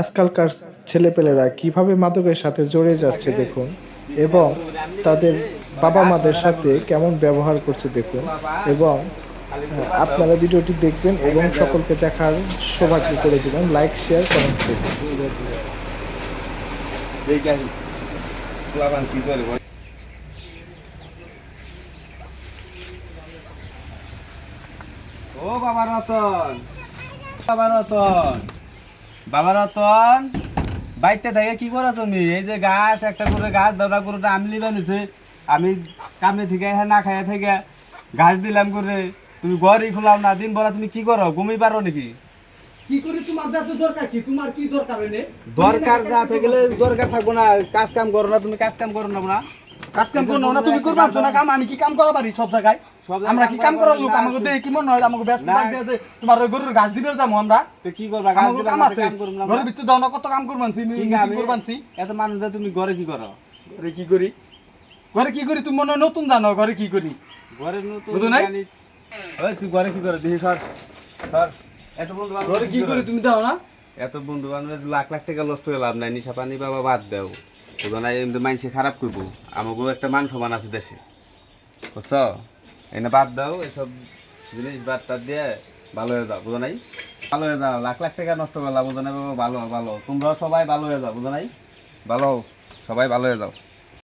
আজকালকার ছেলেপেলেরা কীভাবে মাদকের সাথে জড়িয়ে যাচ্ছে দেখুন, এবং তাদের বাবা মাদের সাথে কেমন ব্যবহার করছে দেখুন, এবং আপনারা ভিডিওটি দেখবেন এবং সকলকে দেখার সৌভাগ্য করে দেবেন। লাইক শেয়ার কমেন্ট করবেন ও বাবা রতন। বাবা রতন। বাবা রতন বাইতে থেকে কি করো তুমি? এই যে গাছ একটা করে গাছ দাদা করে বানিয়েছে। আমি কামে থেকে হ্যাঁ না খাইয়া থেকে ঘাস দিলাম করে তুমি ঘরই খোলাও না দিন বলা তুমি কি করো? ঘুমিয়ে পারো নাকি? কি করি? তোমার এত দরকার কি? তোমার কি দরকার দরকার থাকলে দরকার থাকব না কাজ কাম করো না তুমি কাজ কাম করো না কাজ কাম করো না তুমি করবা না কাম আমি কি কাম করা পারি সব জায়গায়? আমরা কি কাম কাম করার লোক আমাকে তুমি- দেখে কি মনে হয়? আমাকে ব্যস্ত না। থাকতে তোমার ওই গরুর গাছ দিবে যাব আমরা। তো কি করবা? কাজ আমাকে কাম আছে। কাম করব না ঘরের ভিতরে দাও না কত কাম করবানছি ঠিক কি আমি এত মানুষ তুমি ঘরে কি করো? ঘরে কি করি? ঘরে কি করি? তুমি মনে হয় নতুন জানো ঘরে কি করি? ঘরে নতুন জানি- ওই তুই ঘরে কি করো? দেখি সর সর। এত বন্ধু ঘরে কি করি? তুমি দাও না? এত বন্ধু বান্ধব লাখ লাখ টাকা নষ্ট হয়ে লাভ নাই নিশা পানি বাবা বাদ দেও। বুঝো না এমনি মানুষে খারাপ করব। আমাকেও একটা মান সমান আছে দেশে। বুঝছ? এনে বাদ দাও, এসব জিনিস বাদ টাদ দিয়ে ভালো হয়ে যাও, বুঝো নাই? ভালো হয়ে যাও, লাখ লাখ টাকা নষ্ট করলাম বুঝো নাই ভালো ভালো। তোমরাও সবাই ভালো হয়ে যাও, বুঝো নাই? ভালো সবাই ভালো হয়ে যাও।